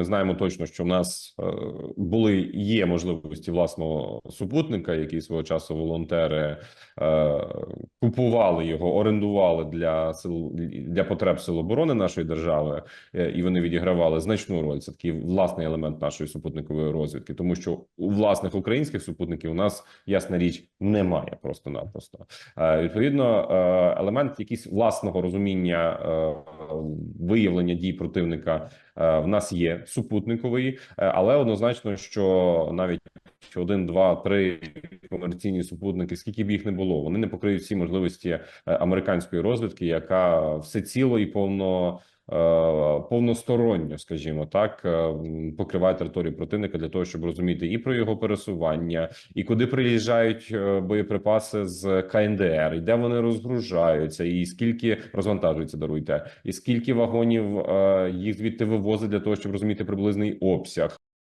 Ми знаємо точно, що в нас е, були є можливості власного супутника, який свого часу волонтери е, купували його, орендували для сил для потреб сил оборони нашої держави, е, і вони відігравали значну роль. Це такий власний елемент нашої супутникової розвідки, тому що у власних українських супутників у нас ясна річ немає просто-напросто. Відповідно, елемент якийсь власного розуміння виявлення дій противника е, в нас є супутниковий, е, але однозначно, що навіть один, два, три комерційні супутники, скільки б їх не було, вони не покриють всі можливості е, американської розвідки, яка всеціло і повно. е, Повносторонньо, скажімо так, е, покриває територію противника для того, щоб розуміти і про його пересування, і куди приїжджають боєприпаси з КНДР, і де вони розгружаються, і скільки розвантажуються, даруйте, і скільки вагонів їх звідти вивозить для того, щоб розуміти приблизний обсяг.